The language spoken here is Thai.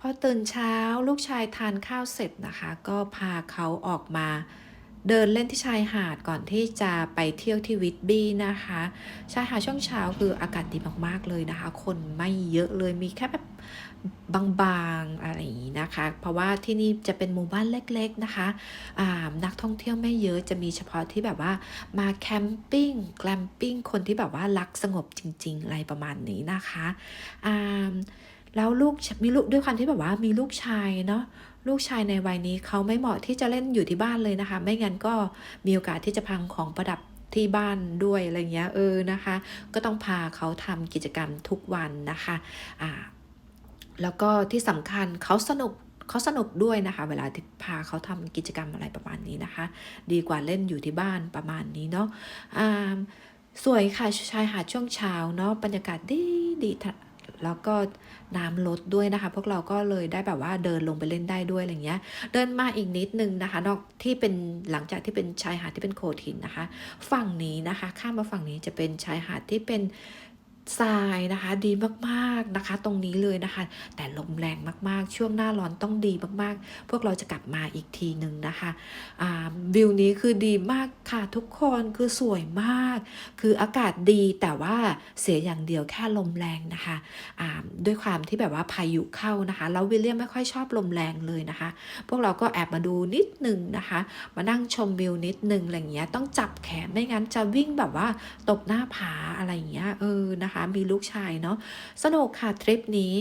พอตื่นเช้าลูกชายทานข้าวเสร็จนะคะ ก็พาเขาออกมาเดินเล่นที่ชายหาดก่อนที่จะไปเที่ยวที่วิทบี้นะคะ ชายหาดช่วงเช้าคืออากาศดีมากๆเลยนะคะ คนไม่เยอะเลยมีแค่แบบบางๆอะไรอย่างนี้นะคะ เพราะว่าที่นี่จะเป็นหมู่บ้านเล็กๆนะคะอ่านักท่องเที่ยวไม่เยอะจะมีเฉพาะที่แบบว่ามาแคมปิ้งแกลมปิ้งคนที่แบบว่ารักสงบจริง ๆ อะไรประมาณนี้นะคะอ่า แล้วลูกมีลูกด้วยความที่แบบว่ามีลูกชายเนาะลูกชายในวัยนี้เขาไม่เหมาะที่จะเล่นอยู่ที่บ้านเลยนะคะ ไม่งั้นก็มีโอกาสที่จะพังของประดับที่บ้านด้วยอะไรเงี้ยเออนะคะ ก็ต้องพาเขาทำกิจกรรมทุกวันนะคะอ่าแล้วก็ที่สำคัญเขาสนุกเขาสนุกด้วยนะคะ เวลาที่พาเขาทำกิจกรรมอะไรประมาณนี้นะคะ ดีกว่าเล่นอยู่ที่บ้านประมาณนี้เนาะอ่าสวยค่ะชายหาดช่วงเช้าเนาะบรรยากาศดีดีท แล้วก็น้ำลดด้วยนะคะ พวกเราก็เลยได้แบบว่าเดินลงไปเล่นได้ด้วยอะไรเงี้ย เดินมาอีกนิดนึงนะคะ นอกที่เป็นหลังจากที่เป็นชายหาดที่เป็นโขดหินนะคะ ฝั่งนี้นะคะ ข้ามมาฝั่งนี้จะเป็นชายหาดที่เป็น ทรายนะคะดีมากๆนะคะ ตรงนี้เลยนะคะ แต่ลมแรงมากๆ ช่วงหน้าร้อนต้องดีมากๆ พวกเราจะกลับมาอีกทีหนึ่งนะคะวิวนี้คือดีมากค่ะทุกคนคือสวยมาก คืออากาศดีแต่ว่าเสียอย่างเดียวแค่ลมแรงนะคะด้วยความที่แบบว่าพายุเข้านะคะ แล้ววิลเลียมไม่ค่อยชอบลมแรงเลยนะคะ พวกเราก็แอบมาดูนิดหนึ่งนะคะ มานั่งชมวิวนิดหนึ่งอะไรเงี้ยต้องจับแขนไม่งั้นจะวิ่งแบบว่าตกหน้าผาอะไรเงี้ยเออนะคะมีลูกชายเนาะสนุกค่ะทริปนี้